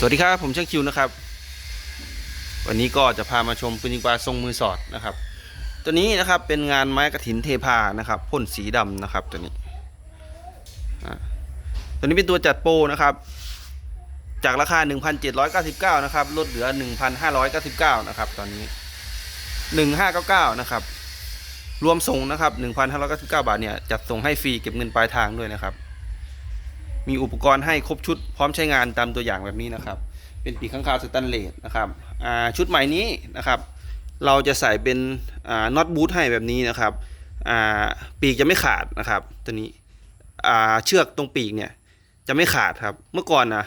สวัสดีครับ ผมช่างคิวนะครับ วันนี้ก็จะพามาชมปืนยิงปลาทรงมือสอดนะครับ ตัวนี้นะครับเป็นงานไม้กระถินเทพานะครับพ่นสีดำนะครับตัวนี้ตัวนี้เป็นตัวจัดโปรนะครับ จากราคา 1,799 นะครับลดเหลือ 1,599 นะครับ ตอนนี้ 1599 นะครับ รวมส่งนะครับ 1,599 บาทเนี่ยจัดส่งให้ฟรีเก็บเงินปลายทางด้วยนะครับ มีอุปกรณ์ให้ครบชุดพร้อมใช้งานตามตัวอย่างแบบนี้นะครับ เป็นปีกข้างคาวสแตนเลสนะครับชุดใหม่นี้นะครับ เราจะใส่เป็นน็อตบูทให้แบบนี้นะครับปีกจะไม่ขาดนะครับ ตัวนี้เชือกตรงปีกเนี่ยจะไม่ขาดครับ เมื่อก่อนนะ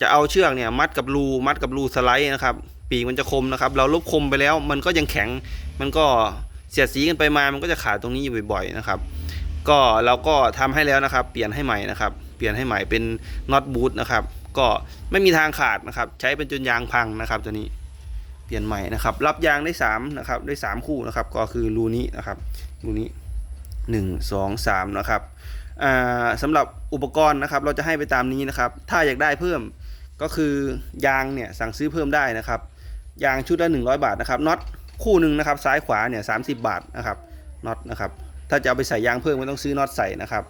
จะเอาเชือกเนี่ยมัดกับรูมัดกับรูสไลด์นะครับ ปีกมันจะคมนะครับ เราลบคมไปแล้วมันก็ยังแข็งมันก็เสียดสีกันไปมามันก็จะขาดตรงนี้อยู่บ่อยๆนะครับ ก็เราก็ทำให้แล้วนะครับ เปลี่ยนให้ใหม่นะครับ เปลี่ยนให้ใหม่เป็นน็อตบูทนะครับ ก็ไม่มีทางขาดนะครับ ใช้เป็นจนยางพังนะครับตัวนี้ เปลี่ยนใหม่นะครับ รับยางได้3นะครับได้ 3 คู่นะครับ ก็คือรูนี้นะครับ รูนี้ 1 2 3 นะครับสำหรับอุปกรณ์นะครับ เราจะให้ไปตามนี้นะครับ ถ้าอยากได้เพิ่มก็คือยางเนี่ยสั่งซื้อเพิ่มได้นะครับ ยางชุดละ100 บาทนะครับน็อตคู่หนึ่งนะครับ ซ้ายขวาเนี่ยสาบาทนะครับน็อตนะครับ ถ้าจะเอาไปใส่ยางเพิ่มไม่ต้องซื้อน็อตใส่นะครับ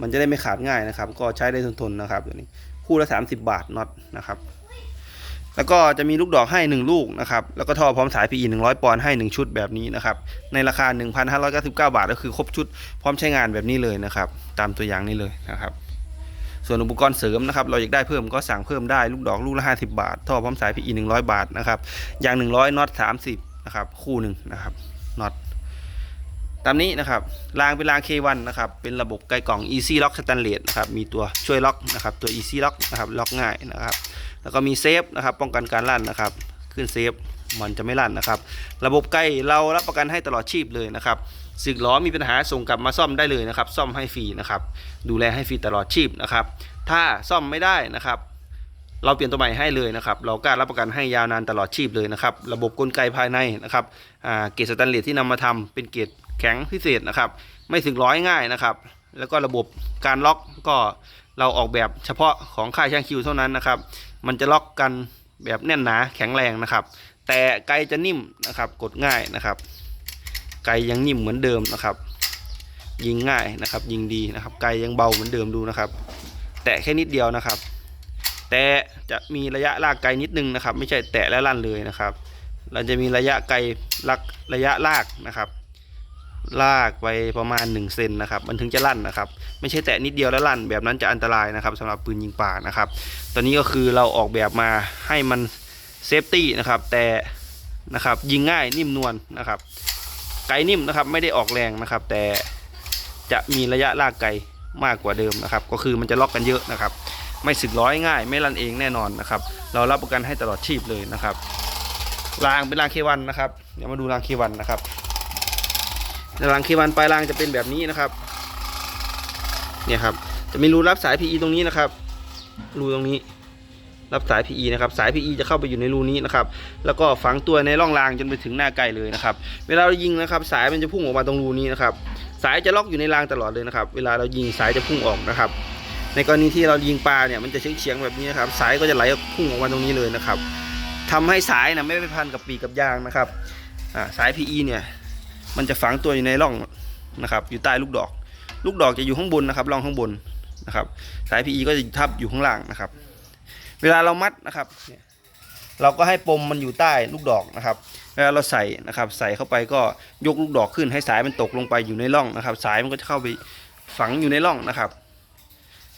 มันจะได้ไม่ขาดง่ายนะครับ ก็ใช้ได้ทนๆนะครับตัวนี้คู่ละ 30 บาทน็อตนะครับ แล้วก็จะมีลูกดอกให้ 1 ลูกนะครับ แล้วก็ท่อพร้อมสาย PE 100 ปอนด์ให้ 1 ชุดแบบนี้นะครับ ในราคา 1,599 บาท ก็คือครบชุดพร้อมใช้งานแบบนี้เลยนะครับ ตามตัวอย่างนี้เลยนะครับส่วนอุปกรณ์เสริมนะครับ เราอยากได้เพิ่มก็สั่งเพิ่มได้ลูกดอกลูกละ 50 บาท ท่อพร้อมสาย PE 100 บาทนะครับยาง 100น็อต30 นะครับ คู่หนึ่งนะครับน็อต ตามนี้นะครับรางเป็นราง K1 นะครับ เป็นระบบไกลกล่อง Easy Lock Stainless นะครับ มีตัวช่วยล็อกนะครับ ตัว Easy Lock นะครับ ล็อกง่ายนะครับ แล้วก็มีเซฟนะครับ ป้องกันการลั่นนะครับ ขึ้นเซฟมันจะไม่ลั่นนะครับ ระบบไกลเรารับประกันให้ตลอดชีพเลยนะครับสึกล้อมีปัญหาส่งกลับมาซ่อมได้เลยนะครับ ซ่อมให้ฟรีนะครับ ดูแลให้ฟรีตลอดชีพนะครับ ถ้าซ่อมไม่ได้นะครับ เราเปลี่ยนตัวใหม่ให้เลยนะครับ เรากล้ารับประกันให้ยาวนานตลอดชีพเลยนะครับ ระบบกลไกภายในนะครับอ่าเกรดสแตนเลสที่นำมาทำเป็นเกรด แข็งพิเศษนะครับ ไม่สึกร้อยง่ายนะครับ แล้วก็ระบบการล็อกก็เราออกแบบเฉพาะของค่ายช่างคิวเท่านั้นนะครับ มันจะล็อกกันแบบแน่นหนาแข็งแรงนะครับ แต่ไกจะนิ่มนะครับ กดง่ายนะครับ ไกยังนิ่มเหมือนเดิมนะครับ ยิงง่ายนะครับ ยิงดีนะครับ ไกยังเบาเหมือนเดิมดูนะครับ แตะแค่นิดเดียวนะครับ แต่จะมีระยะลากไกลนิดนึงนะครับ ไม่ใช่แตะแล้วลั่นเลยนะครับ เราจะมีระยะไกลลักระยะลากนะครับ ลากไปประมาณ1เซนนะครับมันถึงจะลั่นนะครับ ไม่ใช่แตะนิดเดียวแล้วลั่น แบบนั้นจะอันตรายนะครับสำหรับปืนยิงป่านะครับ ตอนนี้ก็คือเราออกแบบมาให้มันเซฟตี้นะครับ แต่นะครับยิงง่ายนิ่มนวลนะครับ ไกลนิ่มนะครับไม่ได้ออกแรงนะครับ แต่จะมีระยะลากไกลมากกว่าเดิมนะครับ ก็คือมันจะล็อกกันเยอะนะครับ ไม่สึกร้อยง่าย ไม่รันเองแน่นอนนะครับ เรารับประกันให้ตลอดชีพเลยนะครับรางเป็นรางเควันนะครับเดี๋ยวมาดูรางเควันนะครับ รางเควันปลายรางจะเป็นแบบนี้นะครับ เนี่ยครับ จะมีรูรับสาย PE ตรงนี้นะครับ รูตรงนี้ รับสาย PE นะครับ สาย PE จะเข้าไปอยู่ในรูนี้นะครับ แล้วก็ฝังตัวในร่องรางจนไปถึงหน้าไก่เลยนะครับ เวลาเรายิงนะครับ สายมันจะพุ่งออกมาตรงรูนี้นะครับ สายจะล็อกอยู่ในรางตลอดเลยนะครับ เวลาเรายิงสายจะพุ่งออกนะครับ ในกรณีที่เรายิงปลาเนี่ย มันจะเฉียงเฉียงๆแบบนี้นะครับ สายก็จะไหลพุ่งออกมาตรงนี้เลยนะครับทำให้สายนะไม่ไปพันกับปีกกับยางนะครับอ่าสาย PE เนี่ย มันจะฝังตัวอยู่ในร่องนะครับ อยู่ใต้ลูกดอก ลูกดอกจะอยู่ข้างบนนะครับร่องข้างบนนะครับ สาย PE ก็จะทับอยู่ข้างล่างนะครับ เวลาเรามัดนะครับ เราก็ให้ปมมันอยู่ใต้ลูกดอกนะครับเวลาเราใส่นะครับ ใส่เข้าไปก็ยกลูกดอกขึ้นให้สายมันตกลงไปอยู่ในร่องนะครับ สายมันก็จะเข้าไปฝังอยู่ในร่องนะครับ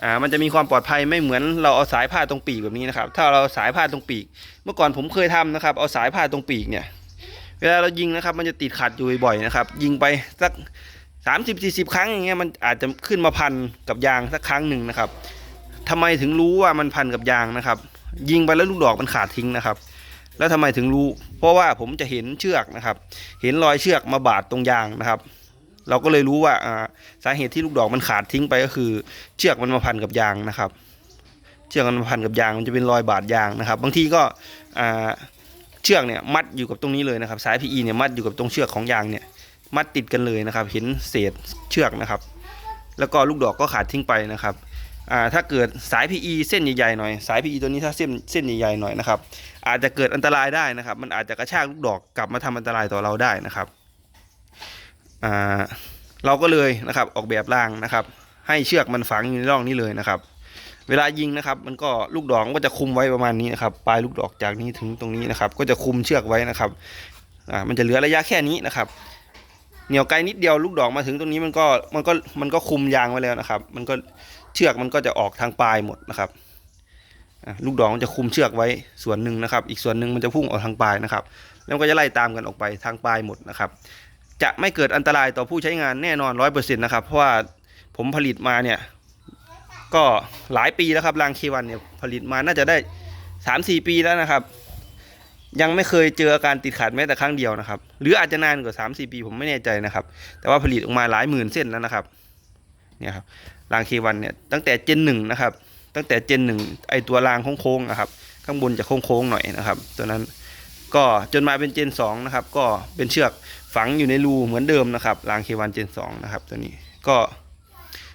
อ่ามันจะมีความปลอดภัยไม่เหมือนเราเอาสายผ้าตรงปีกแบบนี้นะครับ ถ้าเราสายผ้าตรงปีก เมื่อก่อนผมเคยทำนะครับ เอาสายผ้าตรงปีกเนี่ย วลาเรายิงนะครับมันจะติดขัดอยู่บ่อยๆนะครับ ยิงไปสักสามสิบสี่สิบครั้งอย่างเงี้ยมันอาจจะขึ้นมาพันกับยางสักครั้งหนึ่งนะครับทำไมถึงรู้ว่ามันพันกับยางนะครับ ยิงไปแล้วลูกดอกมันขาดทิ้งนะครับ แล้วทำไมถึงรู้ เพราะว่าผมจะเห็นเชือกนะครับ เห็นรอยเชือกมาบาดตรงยางนะครับ เราก็เลยรู้ว่าสาเหตุที่ลูกดอกมันขาดทิ้งไปก็คือ เชือกมันมาพันกับยางนะครับ เชือกมันมาพันกับยางมันจะเป็นรอยบาดยางนะครับ บางทีก็อ่า เชือกเนี่ยมัดอยู่กับตรงนี้เลยนะครับ สาย PE เนี่ยมัดอยู่กับตรงเชือกของยางเนี่ยมัดติดกันเลยนะครับ เห็นเศษเชือกนะครับ แล้วก็ลูกดอกก็ขาดทิ้งไปนะครับอ่าถ้าเกิดสาย PE เส้นใหญ่ๆหน่อย สาย PE ตัวนี้ถ้าเส้นเส้นใหญ่ๆหน่อยนะครับ อาจจะเกิดอันตรายได้นะครับ มันอาจจะกระชากลูกดอกกลับมาทำอันตรายต่อเราได้นะครับอ่าเราก็เลยนะครับออกแบบรางนะครับ ให้เชือกมันฝังอยู่ในร่องนี้เลยนะครับ เวลายิงนะครับ มันก็ลูกดอกก็จะคุมไว้ประมาณนี้นะครับปลายลูกดอกจากนี้ถึงตรงนี้นะครับ ก็จะคุมเชือกไว้นะครับอ่ามันจะเหลือระยะแค่นี้นะครับ เหนียวไกลนิดเดียวลูกดอกมาถึงตรงนี้มันก็มันก็มันก็คุมยางไว้แล้วนะครับ มันก็เชือกมันก็จะออกทางปลายหมดนะครับลูกดอกมันจะคุมเชือกไว้ส่วนหนึ่งนะครับ อีกส่วนหนึ่งมันจะพุ่งออกทางปลายนะครับ แล้วก็จะไล่ตามกันออกไปทางปลายหมดนะครับ จะไม่เกิดอันตรายต่อผู้ใช้งานแน่นอนร้อยเปอร์เซ็นต์นะครับ เพราะว่าผมผลิตมาเนี่ย ก็หลายปีแล้วครับรางเควันเนี่ยผลิตมาน่าจะได้สามสี่ปีแล้วนะครับ ยังไม่เคยเจออาการติดขัดแม้แต่ครั้งเดียวนะครับ หรืออาจจะนานกว่าสามสี่ปีผมไม่แน่ใจนะครับ แต่ว่าผลิตออกมาหลายหมื่นเส้นแล้วนะครับเนี่ยครับรางเควันเนี่ยตั้งแต่เจนหนึ่งนะครับ ตั้งแต่เจนหนึ่งไอตัวรางโค้งๆนะครับ ข้างบนจะโค้งๆหน่อยนะครับ ตัวนั้นก็จนมาเป็นเจนสองนะครับก็เป็นเชือกฝังอยู่ในรูเหมือนเดิมนะครับรางเควันเจนสองนะครับตัวนี้ก็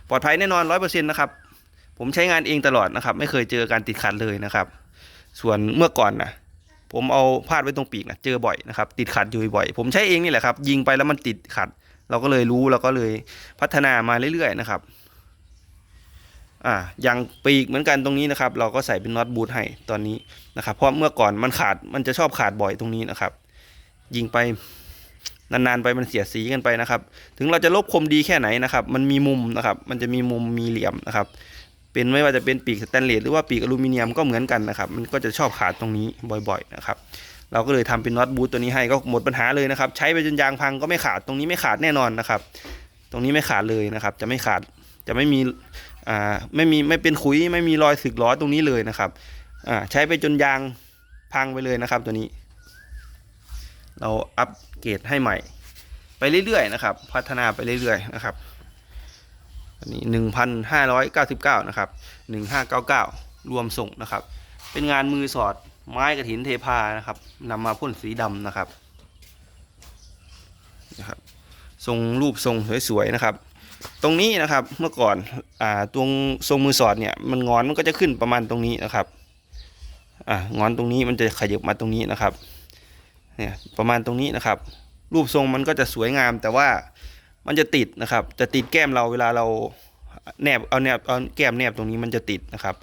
ปลอดภัยแน่นอนร้อยเปอร์เซ็นต์นะครับ ผมใช้งานเองตลอดนะครับ ไม่เคยเจอการติดขัดเลยนะครับ ส่วนเมื่อก่อนนะผมเอาพาดไว้ตรงปีกนะเจอบ่อยนะครับ ติดขัดอยู่บ่อย ผมใช้เองนี่แหละครับ ยิงไปแล้วมันติดขัด เราก็เลยรู้เราก็เลยพัฒนามาเรื่อยๆนะครับ อ่าอย่างปีกเหมือนกันตรงนี้นะครับ เราก็ใส่เป็นน็อตบูทให้ตอนนี้นะครับ เพราะเมื่อก่อนมันขาดมันจะชอบขาดบ่อยตรงนี้นะครับ ยิงไปนานๆไปมันเสียสีกันไปนะครับ ถึงเราจะลบคมดีแค่ไหนนะครับ มันมีมุมนะครับ มันจะมีมุมมีเหลี่ยมนะครับ เป็นไม่ว่าจะเป็นปีกสแตนเลสหรือว่าปีกอลูมิเนียมก็เหมือนกันนะครับ มันก็จะชอบขาดตรงนี้บ่อยๆนะครับเราก็เลยทำเป็นน็อตบูทตัวนี้ให้ก็หมดปัญหาเลยนะครับ ใช้ไปจนยางพังก็ไม่ขาดตรงนี้ไม่ขาดแน่นอนนะครับ ตรงนี้ไม่ขาดเลยนะครับ จะไม่ขาดจะไม่มีอ่าไม่มีไม่เป็นขุยไม่มีรอยสึกล้อตรงนี้เลยนะครับอ่าใช้ไปจนยางพังไปเลยนะครับ ตัวนี้ เราอัปเกรดให้ใหม่ ไปเรื่อยๆนะครับ พัฒนาไปเรื่อยๆนะครับ อันนี้หนึ่งพันห้าร้อยเก้าสิบเก้านะครับหนึ่งห้าเก้าเก้ารวมส่งนะครับ เป็นงานมือสอดไม้กระถินเทพานะครับนำมาพ่นสีดำนะครับนะครับทรงรูปทรงสวยๆนะครับ ตรงนี้นะครับเมื่อก่อนอ่าตรงทรงมือสอดเนี่ยมันงอนมันก็จะขึ้นประมาณตรงนี้นะครับอ่างอนตรงนี้มันจะขยับมาตรงนี้นะครับเนี่ยประมาณตรงนี้นะครับ รูปทรงมันก็จะสวยงามแต่ว่า มันจะติดนะครับ จะติดแก้มเราเวลาเราแนบเอาแนบเอาแก้มแนบตรงนี้มันจะติดนะครับ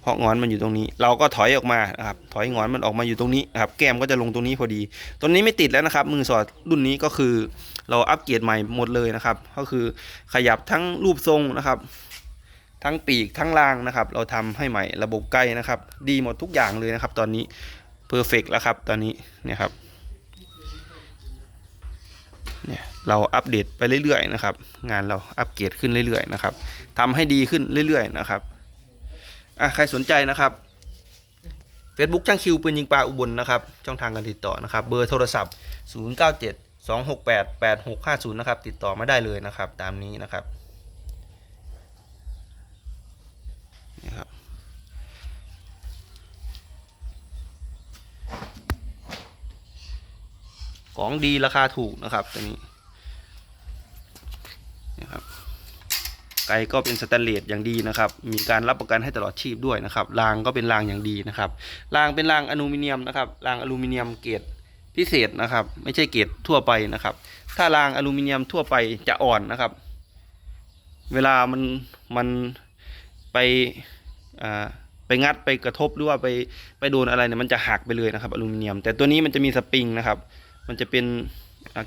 เพราะงอนมันอยู่ตรงนี้ เราก็ถอยออกมานะครับถอยงอนมันออกมาอยู่ตรงนี้นะครับ แก้มก็จะลงตรงนี้พอดีตรงนี้ไม่ติดแล้วนะครับ มือสอดรุ่นนี้ก็คือ เราอัปเกรดใหม่หมดเลยนะครับ ก็คือขยับทั้งรูปทรงนะครับ ทั้งปีกทั้งรางนะครับ เราทำให้ใหม่ระบบไกล้นะครับ ดีหมดทุกอย่างเลยนะครับ ตอนนี้เพอร์เฟกแล้วครับ ตอนนี้เนี่ยครับ เนี่ยเราอัปเดตไปเรื่อยๆนะครับ งานเราอัปเกรดขึ้นเรื่อยๆนะครับทำให้ดีขึ้นเรื่อยๆนะครับอะใครสนใจนะครับ Facebook ช่างคิวปืนยิงปลาอุบลนะครับ ช่องทางการติดต่อนะครับ เบอร์โทรศัพท์ 097 268 8650 นะครับ ติดต่อมาได้เลยนะครับ ตามนี้นะครับนี่ครับ ของดีราคาถูกนะครับตัวนี้นะครับไกก็เป็นสแตนเลสอย่างดีนะครับ มีการรับประกันให้ตลอดชีพด้วยนะครับ รางก็เป็นรางอย่างดีนะครับ รางเป็นรางอลูมิเนียมนะครับ รางอลูมิเนียมเกรดพิเศษนะครับ ไม่ใช่เกรดทั่วไปนะครับ ถ้ารางอลูมิเนียมทั่วไปจะอ่อนนะครับ เวลามันมันไปอ่าไปงัดไปกระทบหรือว่าไปไปโดนอะไรเนี่ยมันจะหักไปเลยนะครับอลูมิเนียม แต่ตัวนี้มันจะมีสปริงนะครับ มันจะเป็น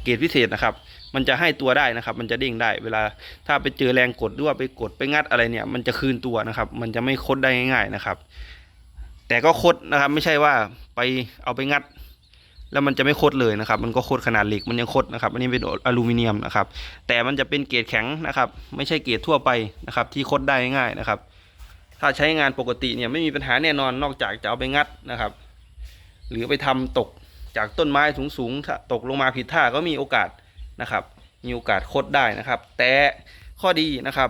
เกรดพิเศษนะครับ มันจะให้ตัวได้นะครับ มันจะเด้งได้ เวลาถ้าไปเจอแรงกดหรือว่าไปกดไปงัดอะไรเนี่ย มันจะคืนตัวนะครับ มันจะไม่คดได้ง่ายๆนะครับ แต่ก็คดนะครับ ไม่ใช่ว่าไปเอาไปงัด แล้วมันจะไม่คดเลยนะครับ มันก็คดขนาดเหล็กมันยังคดนะครับ อันนี้เป็นอลูมิเนียมนะครับ แต่มันจะเป็นเกรดแข็งนะครับ ไม่ใช่เกรดทั่วไปนะครับ ที่คดได้ง่ายนะครับ ถ้าใช้งานปกติเนี่ยไม่มีปัญหาแน่นอน นอกจากจะเอาไปงัดนะครับ หรือไปทำตก จากต้นไม้สูงๆตกลงมาผิดท่าก็มีโอกาสนะครับ มีโอกาสคดได้นะครับ แต่ข้อดีนะครับ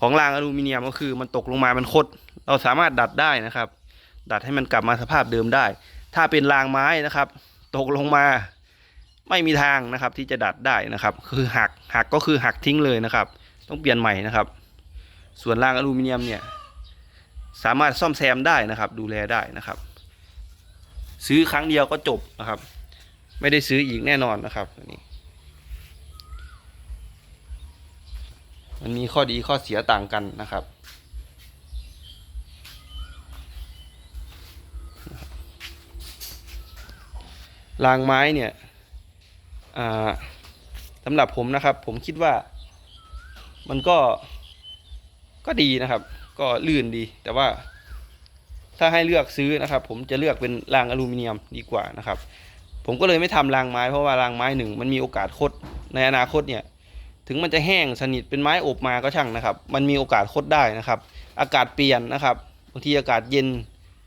ของรางอลูมิเนียมก็คือมันตกลงมามันคด เราสามารถดัดได้นะครับ ดัดให้มันกลับมาสภาพเดิมได้ ถ้าเป็นรางไม้นะครับ ตกลงมาไม่มีทางนะครับที่จะดัดได้นะครับ คือหักหักก็คือหักทิ้งเลยนะครับ ต้องเปลี่ยนใหม่นะครับ ส่วนรางอลูมิเนียมเนี่ยสามารถซ่อมแซมได้นะครับ ดูแลได้นะครับ ซื้อครั้งเดียวก็จบนะครับ ไม่ได้ซื้ออีกแน่นอนนะครับนนี้มันมีข้อดีข้อเสียต่างกันนะครับ รางไม้เนี่ยสำหรับผมนะครับ ผมคิดว่ามันก็ก็ดีนะครับ ก็ลื่นดีแต่ว่า ถ้าให้เลือกซื้อนะครับ ผมจะเลือกเป็นรางอลูมิเนียมดีกว่านะครับ ผมก็เลยไม่ทำรางไม้เพราะว่ารางไม้หนึ่งมันมีโอกาสคดในอนาคตเนี่ยถึงมันจะแห้งสนิทเป็นไม้อบมาก็ช่างนะครับ มันมีโอกาสคดได้นะครับ อากาศเปลี่ยนนะครับบางทีอากาศเย็น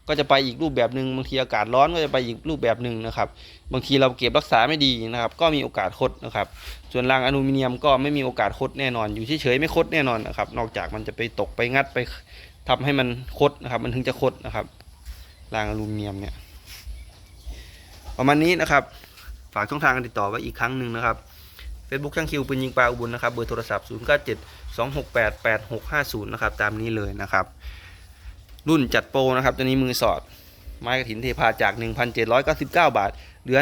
ก็จะไปอีกรูปแบบหนึ่งบางทีอากาศร้อนก็จะไปอีกรูปแบบหนึ่งนะครับ บางทีเราเก็บรักษาไม่ดีนะครับ ก็มีโอกาสคดนะครับ ส่วนรางอลูมิเนียมก็ไม่มีโอกาสคดแน่นอน อยู่เฉยๆไม่คดแน่นอนนะครับ นอกจากมันจะไปตกไปงัดไป ทำให้มันคดนะครับ มันถึงจะคดนะครับรางอลูมิเนียมเนี่ย ประมาณนี้นะครับ ฝากช่องทางการติดต่อไว้อีกครั้งหนึ่งนะครับ Facebook ช่างคิวปืนยิงปลาอุบลนะครับ เบอร์โทรศัพท์ 0 9 7 2 6 8 8 6 5 0 นะครับ ตามนี้เลยนะครับ รุ่นจัดโปรนะครับ ตัวนี้มือสอด ไม้กระถินเทพาจาก 1,799 บาท เหลือ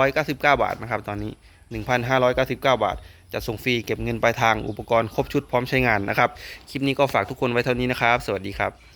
1,599 บาทนะครับ ตอนนี้ 1,599 บาท จะส่งฟรีเก็บเงินปลายทางอุปกรณ์ครบชุดพร้อมใช้งานนะครับ คลิปนี้ก็ฝากทุกคนไว้เท่านี้นะครับ สวัสดีครับ